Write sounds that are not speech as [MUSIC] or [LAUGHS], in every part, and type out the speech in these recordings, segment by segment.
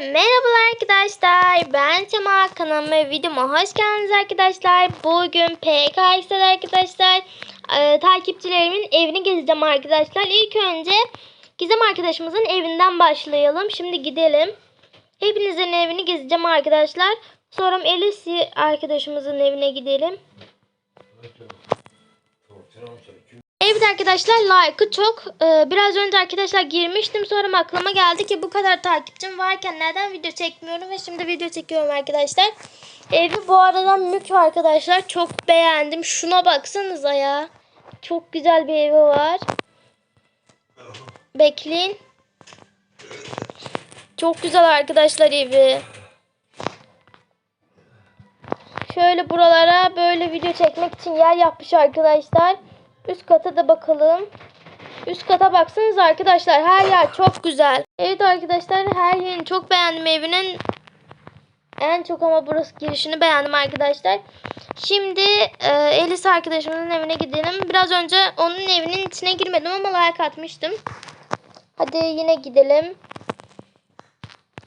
merhabalar arkadaşlar. Ben Sema kanalıma videoma hoş geldiniz arkadaşlar. Bugün PKX'de arkadaşlar e, takipçilerimin evini gezeceğim arkadaşlar. İlk önce Gizem arkadaşımızın evinden başlayalım. Şimdi gidelim. Hepinizin evini gezeceğim arkadaşlar. Sonra Elisi arkadaşımızın evine gidelim. Evet arkadaşlar like'ı çok. Ee, biraz önce arkadaşlar girmiştim. Sonra aklıma geldi ki bu kadar takipçim varken neden video çekmiyorum ve şimdi video çekiyorum arkadaşlar. Evi bu arada mük arkadaşlar. Çok beğendim. Şuna baksanıza ya. Çok güzel bir evi var. Bekleyin. Çok güzel arkadaşlar evi. Şöyle buralara böyle video çekmek için yer yapmış arkadaşlar. Üst kata da bakalım. Üst kata baksanız arkadaşlar her yer çok güzel. Evet arkadaşlar her yerini çok beğendim evinin. En çok ama burası girişini beğendim arkadaşlar. Şimdi e, Elis arkadaşımızın evine gidelim. Biraz önce onun evinin içine girmedim ama like atmıştım. Hadi yine gidelim.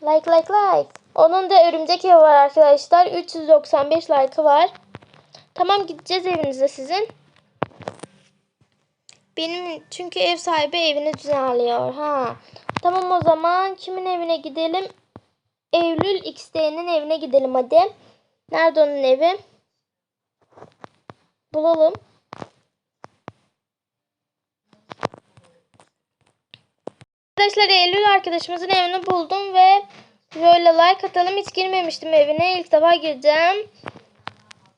Like like like. Onun da örümcek evi var arkadaşlar. 395 like'ı var. Tamam gideceğiz evinize sizin. Benim çünkü ev sahibi evini düzenliyor. Ha. Tamam o zaman kimin evine gidelim? Eylül XD'nin evine gidelim hadi. Nerede onun evi? Bulalım. Arkadaşlar Eylül arkadaşımızın evini buldum ve böyle like atalım. Hiç girmemiştim evine. İlk defa gireceğim.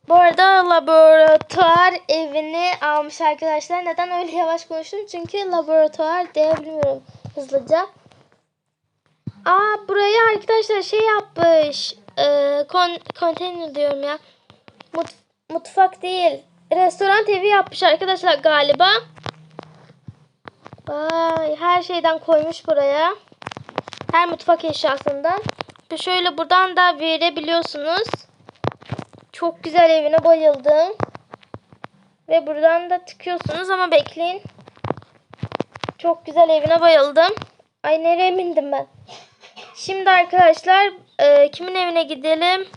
Bu arada laboratuvar evini almış arkadaşlar. Neden öyle yavaş konuştum? Çünkü laboratuvar diyebilmiyorum hızlıca. Aa buraya arkadaşlar şey yapmış. Ee, kon konteyner diyorum ya. Mut mutfak değil. Restoran evi yapmış arkadaşlar galiba. Vay her şeyden koymuş buraya. Her mutfak eşyasından. Şöyle buradan da verebiliyorsunuz. Çok güzel evine bayıldım. Ve buradan da tıkıyorsunuz ama bekleyin. Çok güzel evine bayıldım. Ay nereye bindim ben? Şimdi arkadaşlar e, kimin evine gidelim?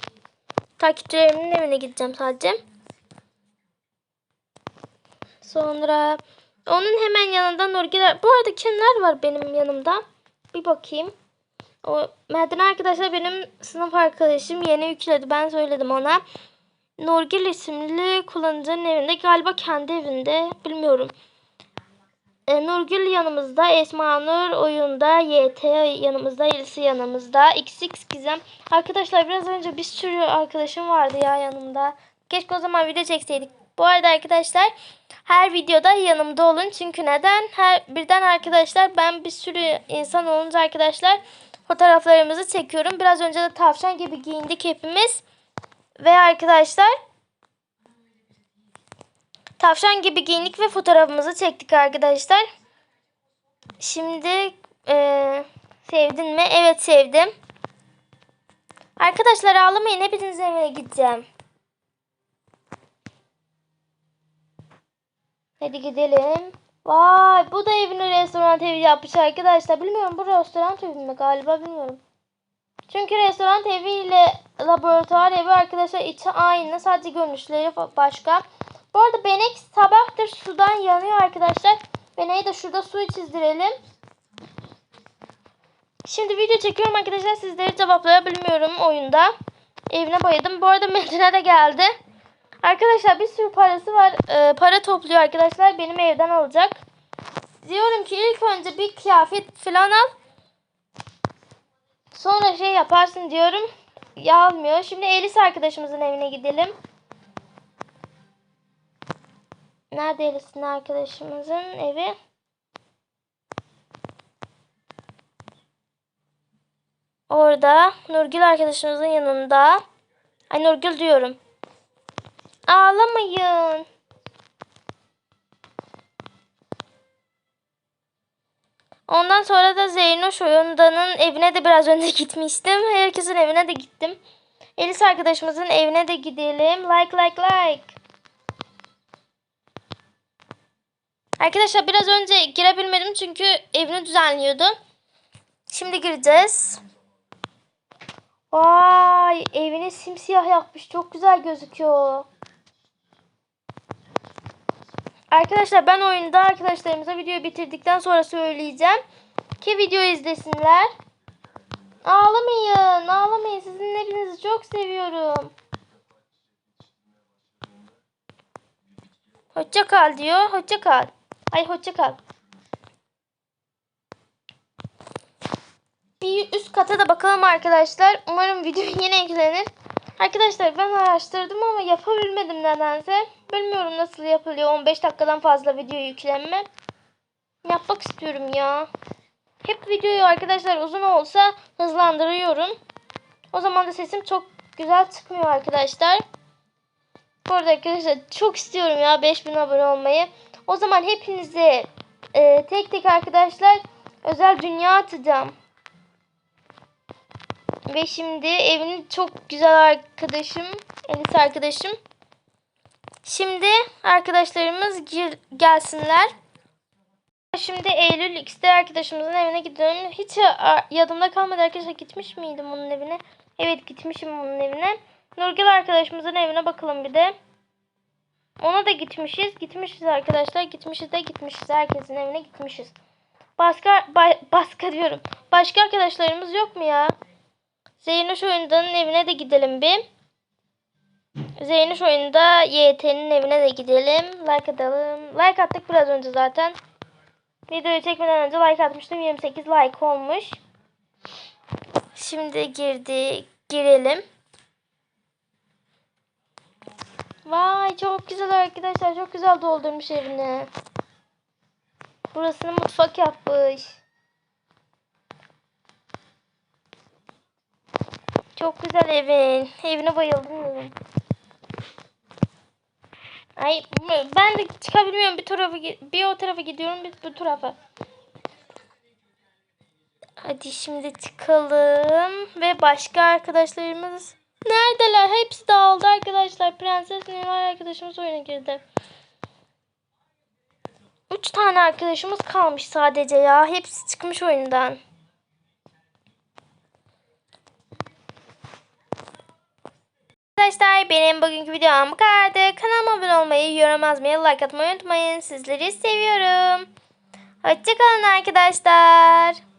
Takipçilerimin evine gideceğim sadece. Sonra onun hemen yanında Nurgül. Bu arada kimler var benim yanımda? Bir bakayım. O Merdan arkadaşlar benim sınıf arkadaşım yeni yükledi. Ben söyledim ona. Nurgül isimli kullanıcının evinde galiba kendi evinde bilmiyorum. E, Nurgül yanımızda, Esma Nur oyunda, YT yanımızda, Elisi yanımızda, XX Gizem. Arkadaşlar biraz önce bir sürü arkadaşım vardı ya yanımda. Keşke o zaman video çekseydik. Bu arada arkadaşlar her videoda yanımda olun. Çünkü neden? Her birden arkadaşlar ben bir sürü insan olunca arkadaşlar fotoğraflarımızı çekiyorum. Biraz önce de tavşan gibi giyindik hepimiz. Ve arkadaşlar tavşan gibi giyindik ve fotoğrafımızı çektik arkadaşlar. Şimdi e, sevdin mi? Evet sevdim. Arkadaşlar ağlamayın. Hepinizin evine gideceğim. Hadi gidelim. Vay bu da evini restoran evi yapmış arkadaşlar. Bilmiyorum bu restoran evi mi galiba bilmiyorum. Çünkü restoran evi ile laboratuvar evi arkadaşlar içi aynı. Sadece görünüşleri başka. Bu arada benek sabahtır sudan yanıyor arkadaşlar. Beneği de şurada suyu çizdirelim. Şimdi video çekiyorum arkadaşlar. Sizleri cevaplayabilmiyorum oyunda. Evine bayıldım. Bu arada Medine de geldi. Arkadaşlar bir sürü parası var. Ee, para topluyor arkadaşlar. Benim evden alacak. Diyorum ki ilk önce bir kıyafet falan al. Sonra şey yaparsın diyorum. Almıyor. Şimdi Elis arkadaşımızın evine gidelim. Nerede Elis'in arkadaşımızın evi? Orada. Nurgül arkadaşımızın yanında. Ay Nurgül diyorum. Ağlamayın. Ondan sonra da Zeynoş oyundanın evine de biraz önce [LAUGHS] gitmiştim. Herkesin evine de gittim. Elis arkadaşımızın evine de gidelim. Like like like. Arkadaşlar biraz önce girebilmedim çünkü evini düzenliyordu. Şimdi gireceğiz. Vay evini simsiyah yapmış. Çok güzel gözüküyor. Arkadaşlar ben oyunda arkadaşlarımıza videoyu bitirdikten sonra söyleyeceğim. Ki video izlesinler. Ağlamayın. Ağlamayın. Sizin hepinizi çok seviyorum. Hoşça kal diyor. Hoşça kal. Ay hoşça kal. Bir üst kata da bakalım arkadaşlar. Umarım video [LAUGHS] yine eklenir. Arkadaşlar ben araştırdım ama yapabilmedim nedense. Bilmiyorum nasıl yapılıyor. 15 dakikadan fazla video yüklenme. Yapmak istiyorum ya. Hep videoyu arkadaşlar uzun olsa hızlandırıyorum. O zaman da sesim çok güzel çıkmıyor arkadaşlar. Bu arada arkadaşlar çok istiyorum ya 5000 abone olmayı. O zaman hepinize e, tek tek arkadaşlar özel dünya atacağım. Ve şimdi evin çok güzel arkadaşım, Elis arkadaşım. Şimdi arkadaşlarımız gir, gelsinler. Şimdi Eylül X'de arkadaşımızın evine gidiyorum. Hiç a- yadımda kalmadı arkadaşlar. Gitmiş miydim onun evine? Evet gitmişim onun evine. Nurgül arkadaşımızın evine bakalım bir de. Ona da gitmişiz. Gitmişiz arkadaşlar. Gitmişiz de gitmişiz. Herkesin evine gitmişiz. Başka ba- başka diyorum. Başka arkadaşlarımız yok mu ya? Zeynoş oyundanın evine de gidelim bir. Zeynoş oyunda YT'nin evine de gidelim. Like atalım. Like attık biraz önce zaten. Videoyu çekmeden önce like atmıştım. 28 like olmuş. Şimdi girdi. Girelim. Vay çok güzel arkadaşlar. Çok güzel doldurmuş evini. Burasını mutfak yapmış. Çok güzel evin. Evine bayıldım. Ay ben de çıkabilmiyorum bir tarafa bir o tarafa gidiyorum bir bu tarafa. Hadi şimdi çıkalım ve başka arkadaşlarımız neredeler? Hepsi dağıldı arkadaşlar. Prenses Nilay arkadaşımız oyuna girdi. Üç tane arkadaşımız kalmış sadece ya. Hepsi çıkmış oyundan. Arkadaşlar benim bugünkü videom bu kadardı. Kanalıma abone olmayı, yorum yazmayı, like atmayı unutmayın. Sizleri seviyorum. Hoşçakalın arkadaşlar.